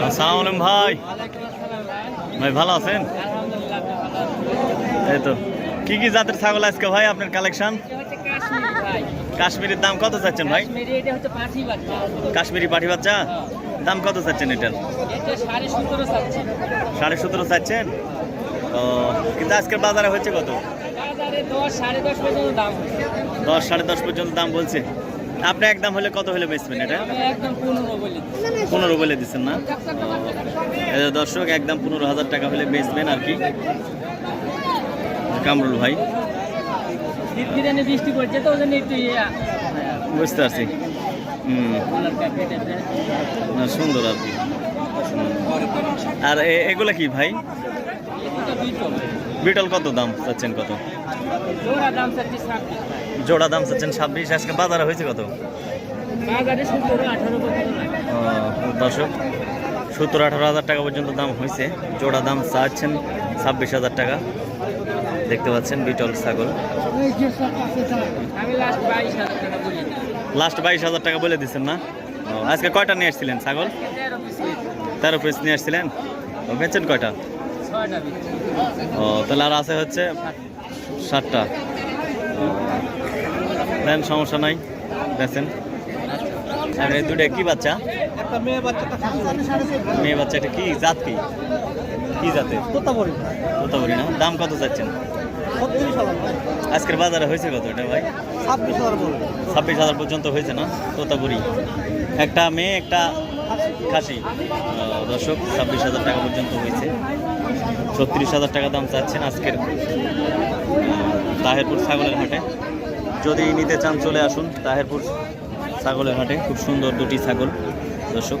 আসসালামু আলাইকুম ভাই। ভাই ভালো আছেন? এই তো। কি কি জাতের ছাগল আজকে ভাই আপনার কালেকশন? কাশ্মীরের দাম কত চাচ্ছেন ভাই? কাশ্মীরি পাঠি বাচ্চা? দাম কত চাচ্ছেন এটার সাড়ে সতেরো চাচ্ছেন। ও কিন্তু আজকের বাজারে হচ্ছে কত? দশ সাড়ে দশ পর্যন্ত দাম বলছে। আপনি একদম হলে কত হলে বেচবেন এটা? পনেরো বলে দিচ্ছেন না? দর্শক একদম পনেরো হাজার টাকা হলে বেচবেন আর কি। কামরুল ভাই। বৃষ্টি পড়ছে তো একটু বুঝতে পারছি। সুন্দর আর কি। আর এগুলা কি ভাই? বিটল কত দাম চাচ্ছেন কত? জোড়া দাম চাচ্ছেন ছাব্বিশ আজকে বাজারে হয়েছে কত? দর্শক সত্তর আঠারো হাজার টাকা পর্যন্ত দাম হয়েছে। জোড়া দাম চাচ্ছেন ছাব্বিশ হাজার টাকা। দেখতে পাচ্ছেন বিটল ছাগল। লাস্ট বাইশ হাজার টাকা বলি দিচ্ছেন না? আজকে কয়টা নিয়ে আসছিলেন ছাগল? তেরো পিস নিয়ে আসছিলেন? ও, বেচেন কয়টা? ও তাহলে আর আছে হচ্ছে ষাটটা ও, দেন সমস্যা নাই বেচেন আর এই দুটো কি বাচ্চা? একটা মেয়ে বাচ্চা এটা কি জাত কি? কি জাতের? তোতাপুরি। তোতাপুরি না? দাম কত চাচ্ছেন? আজকের বাজারে হয়েছে কত এটা ভাই? ছাব্বিশ হাজার ছাব্বিশ হাজার পর্যন্ত হয়েছে না? তোতাপুরি। একটা মেয়ে একটা খাসি। দর্শক, ছাব্বিশ হাজার টাকা পর্যন্ত হয়েছে। ছত্রিশ হাজার টাকা দাম চাচ্ছেন আজকের তাহেরপুর ছাগলের হাটে। যদি নিতে চান চলে আসুন তাহেরপুর ছাগলের হাটে। খুব সুন্দর দুটি ছাগল, দর্শক।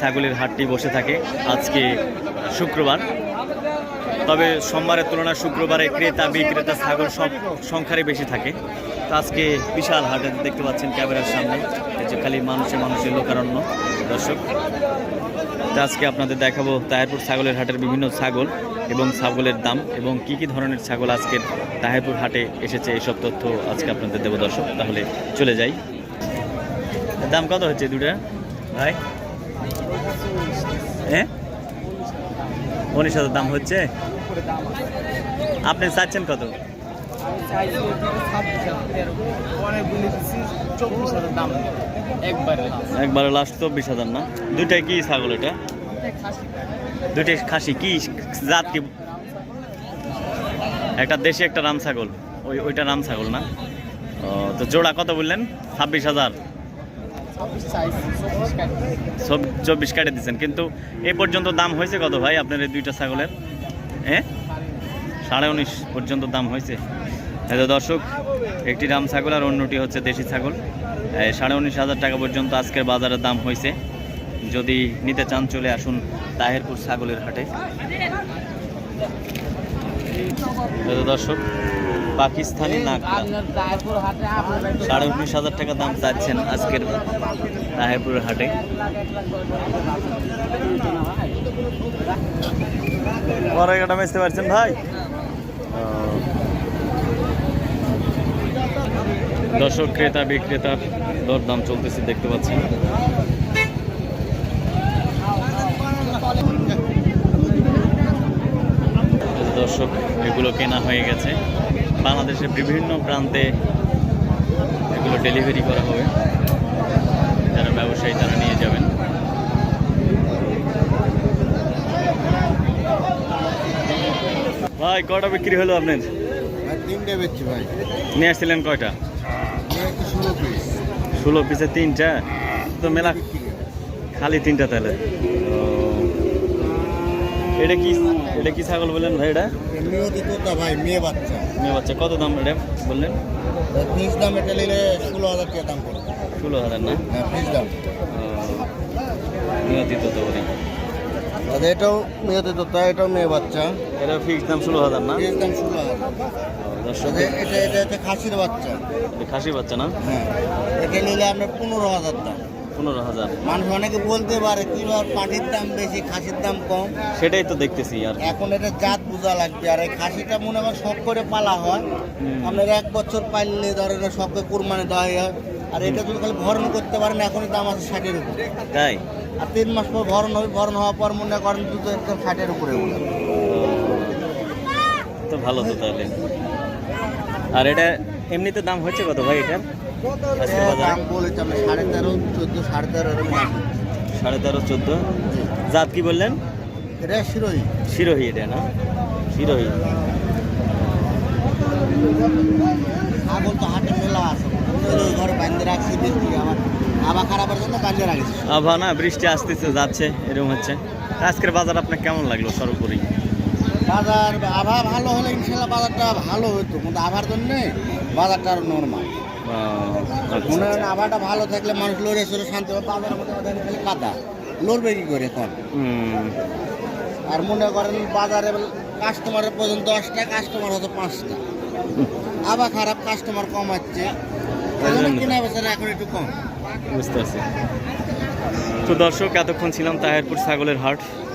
ছাগলের হাটটি বসে থাকে আজকে শুক্রবার। তবে সোমবারের তুলনায় শুক্রবারে ক্রেতা, বিক্রেতা, ছাগল সব সংখ্যারই বেশি থাকে। তো আজকে বিশাল হাটে দেখতে পাচ্ছেন ক্যামেরার সামনে। যে খালি মানুষে মানুষের লোকারণ্য, দর্শক। তো আজকে আপনাদের দেখাবো তাহেরপুর ছাগলের হাটের বিভিন্ন ছাগল এবং ছাগলের দাম এবং কি কি ধরনের ছাগল আজকের তাহেরপুর হাটে এসেছে এইসব তথ্য আজকে আপনাদের দেবো দর্শক। তাহলে চলে যাই। দাম কত হচ্ছে দুটা ভাই? হ্যাঁ উনিশ হাজার দাম হচ্ছে? আপনি চাচ্ছেন কত? একবারে লাস্ট চব্বিশ হাজার না? দুইটাই কি ছাগল এটা? দুইটাই খাসি। কি জাত কি? একটা দেশি, একটা রাম ছাগল। ওই ওইটা রাম ছাগল না? তো জোড়া কত বললেন? ছাব্বিশ হাজার। চব্বিশ কাটে দিচ্ছেন কিন্তু এ পর্যন্ত দাম হয়েছে কত ভাই আপনার এই দুইটা ছাগলের? হ্যাঁ? সাড়ে উনিশ পর্যন্ত দাম হয়েছে। এই তো দর্শক, একটি রাম ছাগল আর অন্যটি হচ্ছে দেশি ছাগল। সাড়ে উনিশ হাজার টাকা পর্যন্ত আজকের বাজারের দাম হয়েছে। যদি নিতে চান চলে আসুন তাহেরপুর ছাগলের হাটে। তো দর্শক পাকিস্তানি আপনার সাড়ে উনিশ হাজার টাকা দাম চাচ্ছেন আজকের তাহেরপুর হাটে। পরে কাটা বেচতে পারছেন ভাই? দর্শক, ক্রেতা, বিক্রেতার দরদাম চলতেছে, দেখতে পাচ্ছেন। দর্শক, এগুলো কেনা হয়ে গেছে। বাংলাদেশের বিভিন্ন প্রান্তে এগুলো ডেলিভারি করা হবে। যারা ব্যবসায়ী তারা নিয়ে যাবেন। ভাই কটা বিক্রি হলো আপনার? তিনটে বেচছি ভাই। নিয়ে আসছিলেন কয়টা? ষোলো পিস তিনটা? তো মেলা খালি তিনটা তাহলে। এটা কি এটা কি ছাগল বললেন ভাই এটা? নিয়তি তোতা ভাই মেয়ে বাচ্চা। মেয়ে বাচ্চা কত দাম এটা বললেন? ফিস দাম এটা নিলে ষোলো হাজার টাকা দাম পড়বে। ষোলো হাজার না? হ্যাঁ দাম। নিয়তি তো বলি আচ্ছা এটাও মেয়েতে তোতা এটাও মেয়ে বাচ্চা। এটা ফিক্স দাম ষোলো হাজার না? দাম ষোলো হাজার। এটা এটা হচ্ছে খাসির বাচ্চা। এটা খাসি বাচ্চা না? হ্যাঁ। এটা নিলে আপনার পনেরো হাজার দাম পনেরো হাজার। মানুষ অনেকে বলতে পারে কি ভাবে পাটির দাম বেশি খাসির দাম কম। সেটাই তো দেখতেছি আর এখন এটা জাত বোঝা লাগবে আর এই খাসিটা মনে হয় শখ করে পালা হয়। আপনার এক বছর পাইলে ধরেন শখ করে কোরবানি দেওয়া হয়। আর এটা যদি খালি ভরণ করতে পারেন এখনই দাম আছে ষাটের উপরে। তাই? আর তিন মাস পর ভরণ হবে ভরণ হওয়ার পর মনে করেন দুটো একদম ষাটের উপরে। তো ভালো তো তাহলে। আর এটা এমনিতে দাম হচ্ছে কত ভাই এটা আমরা সাড়ে তেরো চোদ্দ সাড়ে তেরো সাড়ে তেরো জাত কি বললেন এটা না তো হাটে আছে ঘরে বান্ধে রাখছি বান্ধে রাখছি না বৃষ্টি আসতেছে যাচ্ছে এরকম হচ্ছে আজকের বাজার আপনার কেমন লাগল সর্বোপরি বাজার আভা ভালো হলে ইনশাল্লাহ বাজারটা ভালো হতো কিন্তু আভার জন্য বাজারটা আরও নর্মাল আচ্ছা, মনে হয়। আভাটা ভালো থাকলে মানুষ লড়ে সরে শান্তি পাবে বাজারের মধ্যে খালি কাদা। লড়বে কি করে এখন? আর মনে করেন বাজারে কাস্টমারের পর্যন্ত দশটা কাস্টমার হতো পাঁচটা। আবার খারাপ কাস্টমার কমাচ্ছে কিনা বেচারা এখন একটু কম। বুঝতে পারছি। তো দর্শক এতক্ষণ ছিলাম তাহেরপুর ছাগলের হাট।